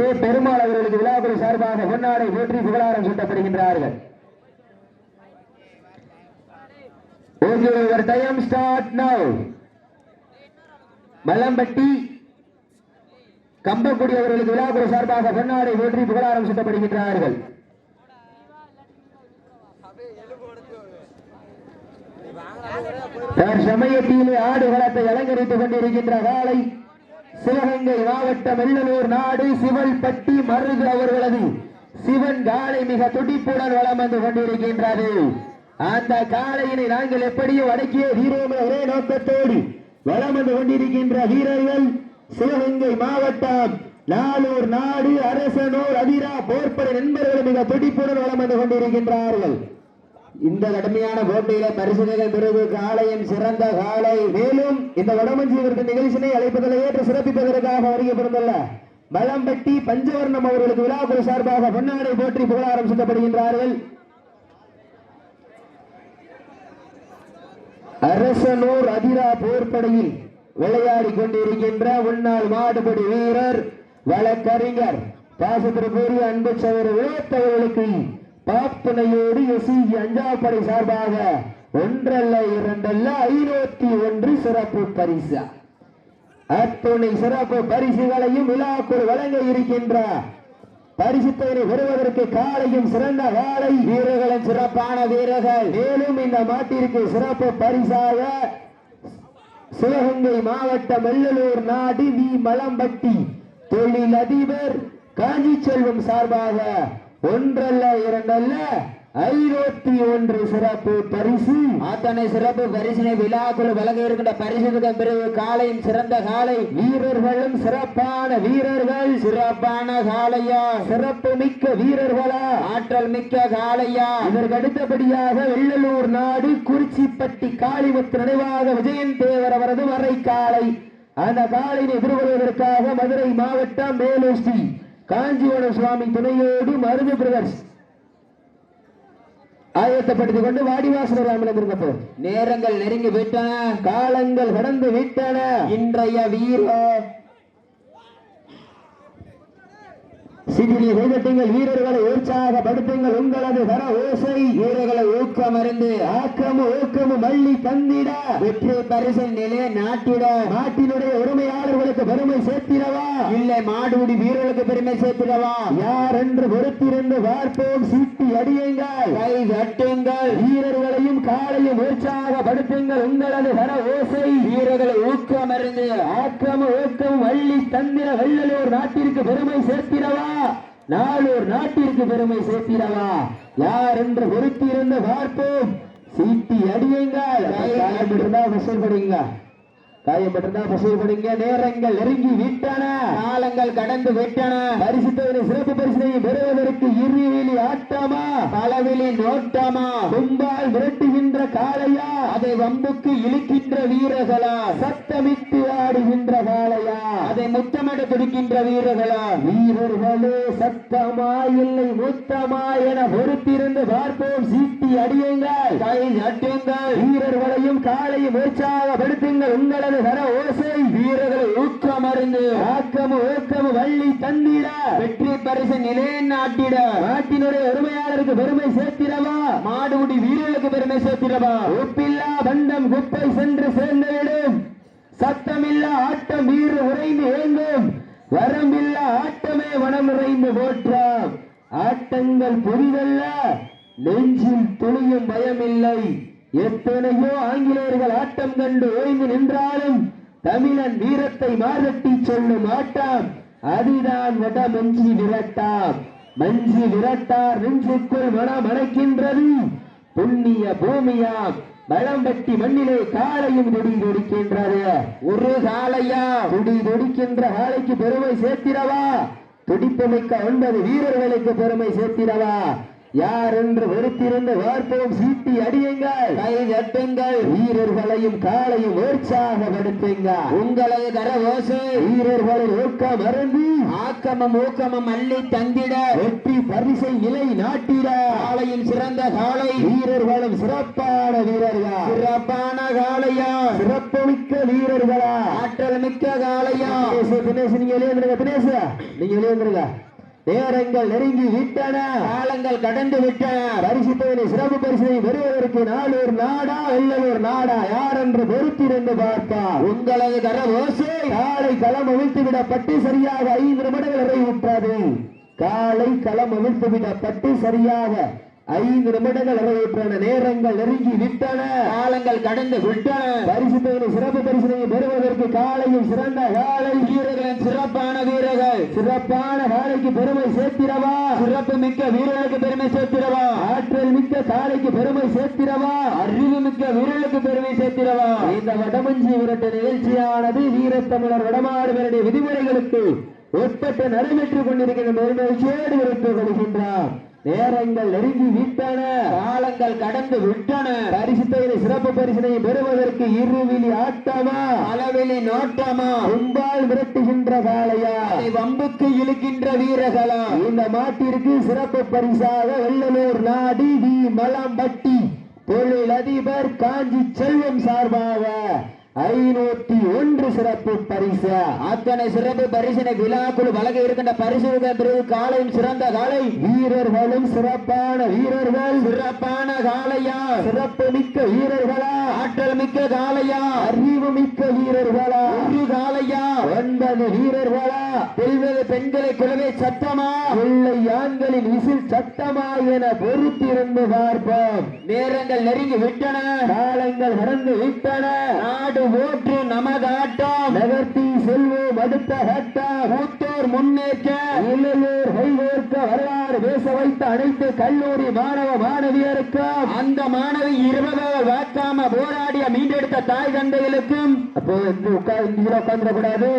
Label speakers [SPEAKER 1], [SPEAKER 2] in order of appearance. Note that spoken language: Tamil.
[SPEAKER 1] கே பெருமாள் அவர்களுக்கு விழாக்குழு சார்பாக பொன்னாடை போற்றி புகழாரம் சூட்டப்படுகின்றார்கள். Okay your time start now Malampatti Kambakudi அவர்களுக்கு விழாக்குழு சார்பாக பொன்னாடை போற்றி புகழாரம் சூட்டப்படுகின்றார்கள். சமயத்திலே ஆடு களத்தை அலங்கரித்துக் கொண்டிருக்கின்ற காலை சிவகங்கை மாவட்டம் வெள்ளலூர் நாடு சிவல்பட்டி மருது அவர்களது சிவன் காலை மிக துடிப்புடன் வளம் வந்து கொண்டிருக்கின்றது. அந்த காலையினை நாங்கள் எப்படியும் அடக்கிய வீரோம் ஒரே நோக்கத்தோடு வளம் வந்து கொண்டிருக்கின்ற வீரர்கள் சிவகங்கை மாவட்டம் நாளூர் நாடு அரசனூர் அதிரா போர்ப்படை நண்பர்கள் மிக துடிப்புடன் வளம் வந்து கொண்டிருக்கின்றார்கள். இந்த கடுமையான போட்டியில பரிசுகள் பெறுவது காளையின் சிறந்த காளை மேலும் இந்த வடமஞ்சியவருக்கு நிகழ்ச்சியை அழைப்பதில் ஏற்று சிறப்பிப்பதற்காக வருகை பிறந்துள்ள பலம்பட்டி பஞ்சவர்ணம் அவர்களுக்கு விழாக்குழு சார்பாக பொன்னாடை போற்றி புகழாரம் சுட்டப்படுகின்றார்கள். அரசனூர் அதிரா போர்படையில் விளையாடி கொண்டிருக்கின்ற முன்னாள் மாடுபடி வீரர் வழக்கறிஞர் பாசத்திற்குரிய அன்பு சவர் பாப்புனையோடு எஸ்இஜி எசி அஞ்சாப்படை சார்பாக ஒன்றல்ல இரண்டல்ல ஐநூத்தி ஒன்று சிறப்பு பரிசு. அத்துணை சிறப்பு பரிசுகளையும் விழாக்குள் வழங்க இருக்கின்ற பரிசுத்தனை பெறுவதற்கு காலையும் சிறந்த காலை வீரர்களின் சிறப்பான வீரர்கள். மேலும் இந்த மாட்டிற்கு சிறப்பு பரிசாக சிவகங்கை மாவட்டம் வெள்ளலூர் நாடு வி மலம்பட்டி தொழிலதிபர் காஞ்சி செல்வம் சார்பாக ஒன்றல்ல இரண்டல்ல. ஐநூத்தி ஒன்று சிறப்பு பரிசு. அத்தனை சிறப்பு பரிசினை விழாக்குழு வழங்க இருக்கின்ற பரிசுகள் பிறகு காலையின் சிறந்த காலை. வீரர்களும் சிறப்பான வீரர்கள். சிறப்பான காளையா? சிறப்பு மிக்க வீரர்களா? ஆற்றல் மிக்க காளையா? இதற்கு அடுத்தபடியாக வெள்ளலூர் நாடு குறிச்சிப்பட்டி காளிமுத்து நினைவாக விஜயன் தேவர் அவரது வரை காலை அந்த காலையை எதிர்கொள்வதற்காக மதுரை மாவட்டம் மேலூர் ஸ்ரீ. காஞ்சிவரம் சுவாமி துணையோடு மருது பிரதர்ஸ் ஆயத்தப்படுத்திக் கொண்டு வாடிவாசன ராமலம் இருக்கப்போ நேரங்கள் நெருங்கி விட்டன காலங்கள் கடந்து விட்டன. இன்றைய வீர சிறிய கைதட்டுங்கள் வீரர்களை உற்சாகப்படுத்துங்கள் உங்களது கர ஓசை வீரர்களை ஊக்கம் அறிந்து ஆக்கமும் ஊக்கமும் தந்திட வெற்றி பரிசு நிலைய நாட்டிட. நாட்டினுடைய உரிமையாளர்களுக்கு பெருமை சேர்த்திடவா? இல்லை மாடுபிடி வீரர்களுக்கு பெருமை சேர்த்திடவா? யார் என்று பொறுத்திருந்து பார்ப்போம். சீட்டி அடியுங்கள். கை தட்டுங்கள். வீரர்களையும் உற்சாகப்படுத்துங்கள் உங்களது கர ஓசை வீரர்களை ஊக்கம் அறிந்து ஆக்கமும் ஊக்கமும் வள்ளி தந்திர வெள்ளலூர் நாட்டிற்கு பெருமை சேர்த்திடவா? நாளூர் நாட்டிற்கு பெருமை சேர்த்திடவா? யார் என்று பொறுத்திருந்து பார்ப்போம். சீட்டி அடியுங்கள். காயப்பட்டிருந்தா வசூல் படிங்க காயப்பட்டிருந்தா படிங்க நேரங்கள் நெருங்கி விட்டன. காலங்கள் கடந்து விட்டன. பரிசு தொகை சிறப்பு பரிசினை பெறுவதற்கு இருவிழி ஆட்டமா? பலவிழி நோட்டமா? கும்பால் விரட்டுகின்ற காளையா? அதை வம்புக்கு இழுக்கின்ற வீரர்களா? சத்தமிட்டு ஆடுகின்ற காளையா? அதை முத்தமிட துடிக்கின்ற வீரர்களா? வீரர்களே சத்தமா இல்லை முத்தமா என பொறுத்திருந்து பார்ப்போம். சீட்டி அடியுங்கள். கை நட்டுங்கள் வீரர்களையும் காலையும் உற்சாகப்படுத்துங்கள். உங்களது கர ஓசை வீரர்களை ஊக்கம் அறிந்து ஆக்கமும் ஊக்கமும் வள்ளி தந்திட வெற்றி பரிசு நிலைநாட்டிட நாட்டினுடைய உரிமையாளருக்கு பெருமை சேர்த்திடவா? மாடுகுடி வீரர்களுக்கு பெருமை சேர்த்திடவா? உப்பில்லா பண்டம் குப்பை சென்று சேர்ந்துவிடும். சத்தமில்லா ஆட்டம் வீறு உறைந்து ஏங்கும். வரம்பில்லா ஆட்டமே வனம் நிறைந்து போற்றாம். ஆட்டங்கள் புதிதல்ல நெஞ்சில் துணியும் பயமில்லை. எத்தனையோ ஆங்கிலேயர்கள் ஆட்டம் கண்டு ஓய்ந்து நின்றாலும் தமிழன் வீரத்தை மாரட்டி சொல்லும் ஆட்டம். அதுதான் வட மஞ்சி விரட்டாம். மஞ்சி விரட்டார் நெஞ்சுக்குள் மனம் அணைக்கின்றது புண்ணிய பூமியாம். பழம்பட்டி மண்ணிலே காளையும் துடி துடிக்கின்றது ஒரு காளையா? துடி துடிக்கின்ற காளைக்கு பெருமை சேர்த்திடவா? துடிப்புமிக்க ஒன்பது வீரர்களுக்கு பெருமை சேர்த்திடவா? யார் என்று வெறுத்திருந்து வார்ப்போம் சீட்டி அடியுங்கள். கை தட்டுங்கள். வீரர்களையும் காலையும் உற்சாகப்படுத்துங்கள் உங்களது கர ஓசை வீரர்களின் ஊக்கம் அருந்து. ஆக்கமும் ஊக்கமும் அள்ளி தந்திட. வெற்றி பரிசை நிலை நாட்டிட. காலையின் சிறந்த காலை வீரர்களும் சிறப்பான வீரர்கள். சிறப்பான காளையா. சிறப்புமிக்க வீரர்களா. ஆற்றல் மிக்க காளையா. தினேஷ் நீங்க எழுந்துருங்க தினேஷ் நீங்க எழுந்துருங்க. நேரங்கள் நெருங்கி விட்டன. காலங்கள் கடந்து விட்டன பரிசு தொகை சிறப்பு பரிசனை பெறுவதற்கு நாளூர் நாடா வெள்ளலூர் நாடா யார் என்று பொறுத்திருந்து பார்ப்பா உங்களது கர ஓசை காலை களம் அவிழ்த்து விடப்பட்டு சரியாக ஐந்து நிமிடங்கள் நிறைவுற்றது காலை களம் அவிழ்த்து விடப்பட்டு சரியாக ஐந்து நிமிடங்கள் நிறைவுற்றன நேரங்கள் நெருங்கி விட்டன. காலங்கள் கடந்து விட்டன. பரிசு சிறப்பு பரிசனை பெறுவதற்கு காலையும் சிறந்த காலை. வீரர்களின் சிறப்பான சிறப்பான காலைக்கு பெருமை சேர்த்திடவா? சிறப்பு மிக்க வீரர்களுக்கு பெருமை சேர்த்திடவா? ஆற்றல் மிக்க காலைக்கு பெருமை சேர்த்திடவா? அறிவு மிக்க வீரர்களுக்கு பெருமை சேர்த்திடவா? இந்த வடமஞ்சி விரட்டு நிகழ்ச்சியானது வீரத்தமிழர் வடமாடு விரட்டு விதிமுறைகளுக்கு உட்பட்டு நடைபெற்றுக் கொண்டிருக்கின்ற மகிழ்ச்சியோடு விரட்டு கொள்கின்றார். நேரங்கள் நெருங்கி விட்டன காலங்கள் கடந்து விட்டன. பரிசுத்தையை சிறப்பு பரிசினை பெறுவதற்கு இருவிழி ஆட்டமா? அளவெளி நோட்டமா? கும்பால் விரட்டுகின்ற அதை வம்புக்கு இழுக்கின்ற வீரர்களா? இந்த மாட்டிற்கு சிறப்பு பரிசாக வெள்ளலூர் நாடி வி மலம்பட்டி. தொழிலதிபர் காஞ்சி செல்வம் சார்பாக ஐநூத்தி ஒன்று சிறப்பு பரிசு. அத்தனை சிறப்பு பரிசினை விழாக்குழு வழங்க இருக்கின்ற பரிசு காலையும் சிறந்த காலை. வீரர்களும் சிறப்பான வீரர்கள். சிறப்பான காலையா? சிறப்பு மிக்க வீரர்களா? ஆற்றல் மிக்க காலையா? அறிவு மிக்க வீரர்களா? ஒரு காலையா? ஒன்பது வீரர்களா? பெல்வது பெண்களை குலவை சத்தமா? இல்லை ஆண்களின் விசில் சத்தமா என பொறுத்திருந்து பார்ப்போம். நேரங்கள் நெருங்கி விட்டன. காலங்கள் நடந்து விட்டன. நாடு ஓற்று நமதாட்டம் நகர்த்தி செல்வோம் அடுத்த கட்டம் மூத்தோர் முன்னேற்ற. இல்லையோர் கைகோர்க்க வரலாறு பேச வைத்த அனைத்து கல்லூரி மாணவ மாணவியருக்கும் அந்த மாணவி இருபதாவது வாக்காம போராடிய மீண்டெடுத்த தாய் தந்தைகளுக்கும். அப்போ உட்கார்ந்து உட்கார்ந்துடக்கூடாது.